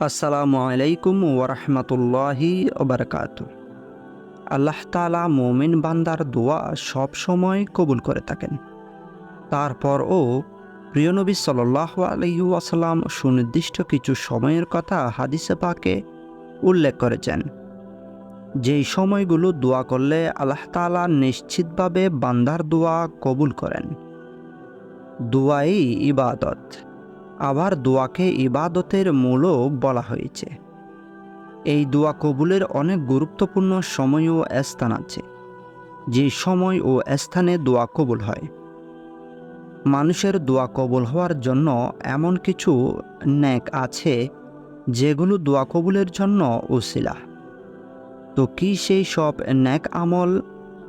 আসসালামু আলাইকুম ওরহমতুল্লাহি ওবরকাত। আল্লাহ তালা মোমিন বান্দার দোয়া সব সময় কবুল করে থাকেন। তারপর ও প্রিয় নবী সাল্লাহ আলহি আসাল্লাম সুনির্দিষ্ট কিছু সময়ের কথা হাদিসে পাকে উল্লেখ করেছেন। যেই সময়গুলো দোয়া করলে আল্লাহ তালা নিশ্চিতভাবে বান্দার দোয়া কবুল করেন। দোয়াই ইবাদত। আবার দোয়াকে ইবাদতের মূলও বলা হয়েছে। এই দোয়া কবুলের অনেক গুরুত্বপূর্ণ সময় ও স্থান আছে। যে সময় ও স্থানে দোয়া কবুল হয়। মানুষের দোয়া কবুল হওয়ার জন্য এমন কিছু ন্যাক আছে, যেগুলো দোয়া কবুলের জন্য উসিলা তো কি সেই সব ন্যাক আমল?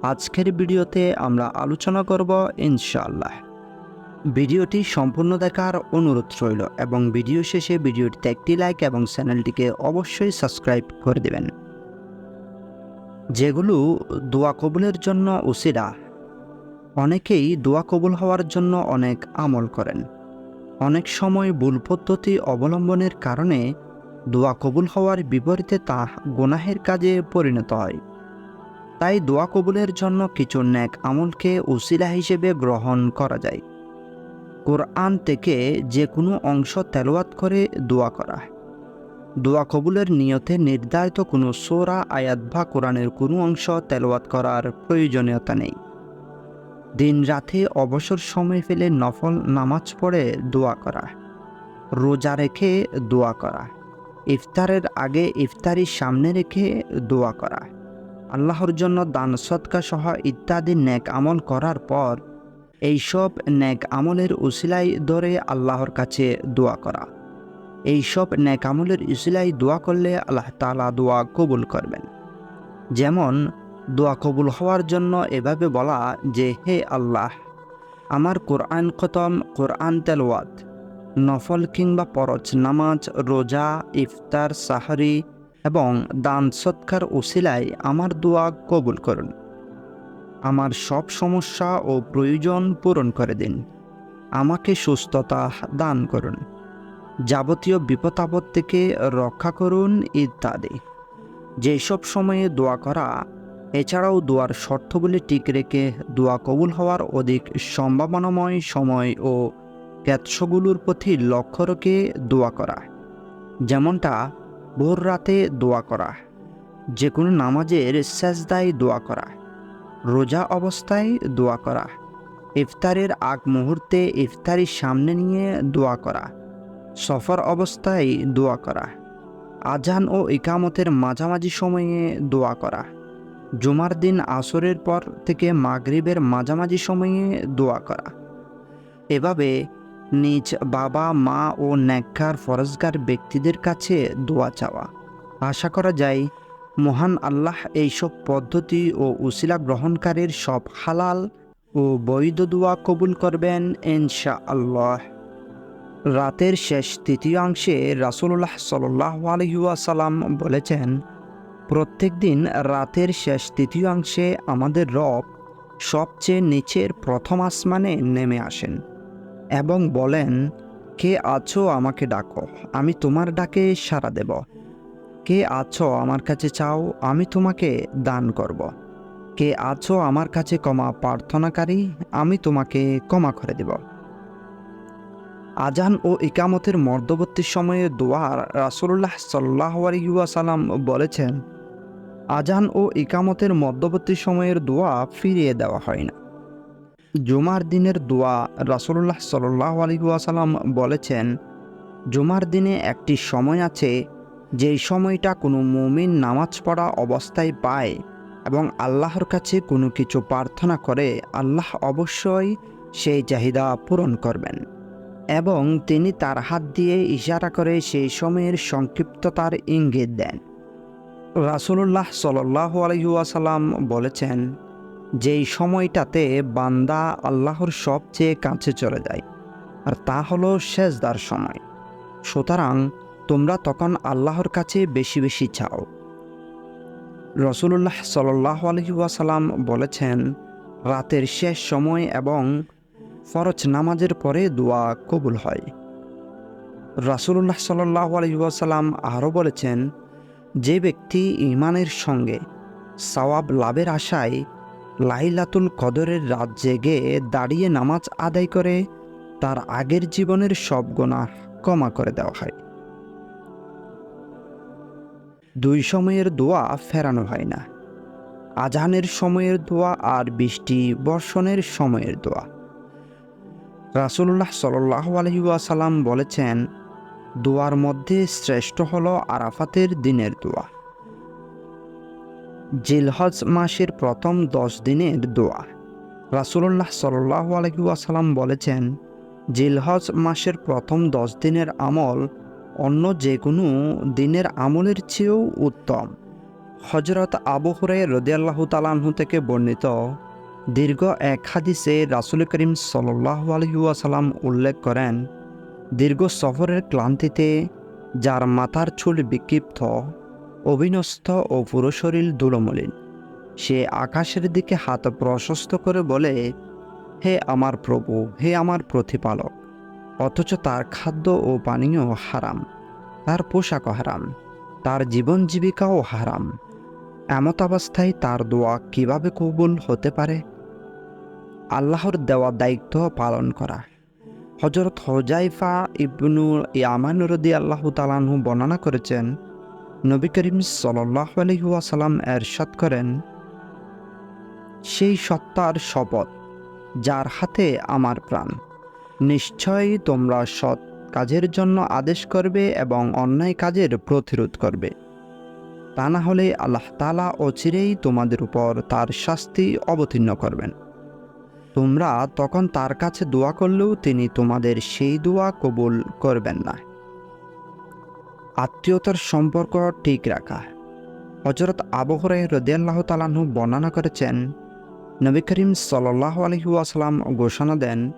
আজকের ভিডিওতে আমরা আলোচনা করব ইনশাআল্লাহ। ভিডিওটি সম্পূর্ণ দেখার অনুরোধ রইল এবং ভিডিও শেষে ভিডিওটিতে একটি লাইক এবং চ্যানেলটিকে অবশ্যই সাবস্ক্রাইব করে দেবেন। যেগুলো দোয়া কবুলের জন্য উসিরা অনেকেই দোয়া কবুল হওয়ার জন্য অনেক আমল করেন। অনেক সময় ভুল পদ্ধতি অবলম্বনের কারণে দোয়া কবুল হওয়ার বিপরীতে তা গুনাহের কাজে পরিণত হয়। তাই দোয়া কবুলের জন্য কিছু ন্যাক আমলকে উসিলা হিসেবে গ্রহণ করা যায়। কোরআন থেকে যে কোনো অংশ তেলোয়াত করে দোয়া করা দোয়া কবুলের নিয়তে নির্ধারিত কোনো সোরা, আয়াত বা কোরআনের কোনো অংশ তেলোয়াত করার প্রয়োজনীয়তা নেই। দিন রাতে অবসর সময় ফেলে নফল নামাজ পড়ে দোয়া করা রোজা রেখে দোয়া করা ইফতারের আগে ইফতারির সামনে রেখে দোয়া করা আল্লাহর জন্য দান সৎকা সহ ইত্যাদি নেক আমল করার পর এইসব ন্যাক আমলের উসিলাই ধরে আল্লাহর কাছে দোয়া করা। এইসব ন্যাক আমলের উসিলাই দোয়া করলে আল্লাহ তালা দোয়া কবুল করবেন। যেমন, দোয়া কবুল হওয়ার জন্য এভাবে বলা যে, হে আল্লাহ, আমার কোরআন খতম, কোরআন তেলওয়াত, নফল কিংবা পরচ নামাজ, রোজা, ইফতার, সাহারি এবং দান সৎকার উসিলায় আমার দোয়া কবুল করুন। আমার সব সমস্যা ও প্রয়োজন পূরণ করে দিন। আমাকে সুস্থতা দান করুন। যাবতীয় বিপদাপদ থেকে রক্ষা করুন ইত্যাদি। যেসব সময়ে দোয়া করা, এছাড়াও দোয়ার শর্তগুলি ঠিক রেখে দোয়া কবুল হওয়ার অধিক সম্ভাবনাময় সময় ও ক্যাৎসগুলোর প্রতি লক্ষ্য রেখে দোয়া করা। যেমনটা ভোর রাতে দোয়া করা। যে কোনো নামাজের শেষদায় দোয়া করা। রোজা অবস্থায় দোয়া করা। ইফতারের আগ মুহূর্তে ইফতারির সামনে নিয়ে দোয়া করা। সফর অবস্থায় দোয়া করা। আজান ও ইকামতের মাঝামাঝি সময়ে দোয়া করা। জুমার দিন আসরের পর থেকে মাগরিবের মাঝামাঝি সময়ে দোয়া করা। এভাবে নিজ বাবা, মা ও ন্যাক্কার ফরজগার ব্যক্তিদের কাছে দোয়া চাওয়া। আশা করা যায় মহান আল্লাহ এইসব পদ্ধতি ও উসিলা গ্রহণকারীর সব হালাল ও বৈধ দোয়া কবুল করবেন ইনশা আল্লাহ রাতের শেষ তৃতীয়াংশে রাসুল্লাহ সাল্লাহ আলহিউসালাম বলেছেন, প্রত্যেক দিন রাতের শেষ তৃতীয়াংশে আমাদের রব সবচেয়ে নিচের প্রথম আসমানে নেমে আসেন এবং বলেন, কে আছো আমাকে ডাকো, আমি তোমার ডাকে সাড়া দেব। কে আছো আমার কাছে চাও, আমি তোমাকে দান করব। কে আছো আমার কাছে ক্ষমা প্রার্থনাকারী, আমি তোমাকে ক্ষমা করে দেব আজান ও ইকামতের মধ্যবর্তী সময়ে দোয়ার রাসুল্লাহ সাল্লাহ আলহিউসালাম বলেছেন, আজান ও ইকামতের মধ্যবর্তী সময়ের দোয়া ফিরিয়ে দেওয়া হয় না জুমার দিনের দোয়া রাসুল্লাহ সাল্লাহ আলহিউসালাম বলেছেন, জুমার দিনে একটি সময় আছে যেই সময়টা কোনো মুমিন নামাজ পড়া অবস্থায় পায় এবং আল্লাহর কাছে কোনো কিছু প্রার্থনা করে, আল্লাহ অবশ্যই সেই চাহিদা পূরণ করবেন। এবং তিনি তার হাত দিয়ে ইশারা করে সেই সময়ের সংক্ষিপ্ততার ইঙ্গিত দেন। রাসুল্লাহ সাল্লাহ আলহিউসালাম বলেছেন, যেই সময়টাতে বান্দা আল্লাহর সবচেয়ে কাছে চলে যায়, আর তা হলো শেষদার সময়। সুতরাং তোমরা তখন আল্লাহর কাছে বেশি বেশি চাও। রসুল্লাহ সাল্লাহ আলহিউসালাম বলেছেন, রাতের শেষ সময় এবং ফরজ নামাজের পরে দোয়া কবুল হয়। রাসুল্লাহ সাল্লাহ আলহিহাসাল্লাম আরও বলেছেন, যে ব্যক্তি ইমানের সঙ্গে সওয়াব লাভের আশায় লাইলাতুল কদরের রাত জেগে দাঁড়িয়ে নামাজ আদায় করে, তার আগের জীবনের সব গোনা ক্ষমা করে দেওয়া হয়। দুই সময়ের দোয়া ফেরানো হয় না। আজানের সময়ের দোয়া আর বৃষ্টি বর্ষণের সময়ের দোয়া। রাসুল্লাহ সাল্লাহ আলহিউসালাম বলেছেন, দোয়ার মধ্যে শ্রেষ্ঠ হল আরাফাতের দিনের দোয়া। জিলহজ মাসের প্রথম দশ দিনের দোয়া। রাসুল্লাহ সাল্লাহ আলহিউসালাম বলেছেন, জিলহজ মাসের প্রথম দশ দিনের আমল অন্য যে কোনো দিনের আমলের চেয়েও উত্তম। হজরত আবহরে হুরে রদিয়াল্লাহ তালাহু থেকে বর্ণিত দীর্ঘ এক হাদিসে রাসুল করিম সাল্লাহ আলহিউসালাম উল্লেখ করেন, দীর্ঘ সফরের ক্লান্তিতে যার মাথার চুল বিক্ষিপ্ত অবিনস্ত ও পুরো শরীর দুলমলিন সে আকাশের দিকে হাত প্রশস্ত করে বলে, হে আমার প্রভু, হে আমার প্রতিপালক। অথচ তার খাদ্য ও পানীয় হারাম, তার পোশাকও হারাম, তার জীবন জীবিকাও হারাম। এমত অবস্থায় তার দোয়া কীভাবে কবুল হতে পারে? আল্লাহর দেওয়া দায়িত্ব পালন করা। হজরত হজাইফা ইবনু ইয়ামান রদি আল্লাহ তালাহু বর্ণনা করেছেন, নবী করিম সাল্লাহ আলহিহাসাল্লাম এরশাদ করেন, সেই সত্তার শপথ, যার হাতে আমার প্রাণ নিশ্চয়ই তোমরা সৎ কাজের জন্য আদেশ করবে এবং অন্যায় কাজের প্রতিরোধ করবে। তা না হলে আল্লাহ তালা অচিরেই তোমাদের উপর তার শাস্তি অবতীর্ণ করবেন। তোমরা তখন তার কাছে দোয়া করলেও তিনি তোমাদের সেই দোয়া কবুল করবেন না। আত্মীয়তার সম্পর্ক ঠিক রাখা। হজরত আবহরে রদিয়াল্লাহ তালাহু বর্ণনা করেছেন, নবী করিম সাল্লাহ আলহিউসালাম ঘোষণা দেন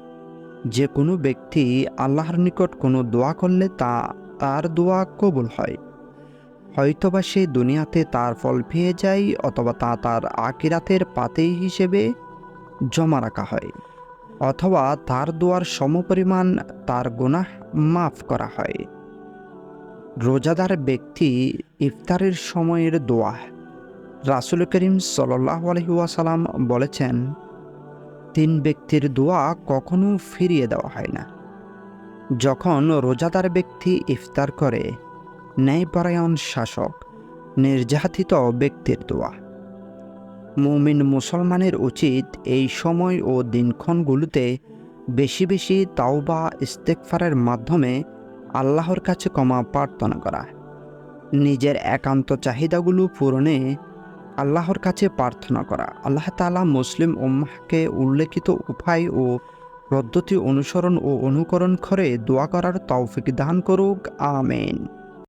যে কোনো ব্যক্তি আল্লাহর নিকট কোনো দোয়া করলে তা, তার দোয়া কবুল হয়। হয়তোবা সে দুনিয়াতে তার ফল পেয়ে যায় অথবা তা তার আকিরাতের পাতেই হিসেবে জমা রাখা হয়, অথবা তার দোয়ার সমপরিমাণ তার গুনাহ মাফ করা হয়। রোজাদার ব্যক্তি ইফতারের সময়ের দোয়া। রাসুল করিম সাল্লাহ আলহিউসালাম বলেছেন তিন ব্যক্তির দোয়া কখনো ফিরিয়ে দেওয়া হয় না। যখন রোজাদার ব্যক্তি ইফতার করে, ন্যায়পরায়ণ শাসক, নির্যাতিত ব্যক্তির দোয়া। মুমিন মুসলমানের উচিত এই সময় ও দিনক্ষণগুলোতে বেশি বেশি তাওবা ইস্তেকফারের মাধ্যমে আল্লাহর কাছে ক্ষমা প্রার্থনা করা। নিজের একান্ত চাহিদাগুলো পূরণে আল্লাহর কাছে প্রার্থনা করা। আল্লাহ তালা মুসলিম উম্মাহকে উল্লেখিত উপায় ও পদ্ধতি অনুসরণ ও অনুকরণ করে দোয়া করার তৌফিক দান করুক। আমেন।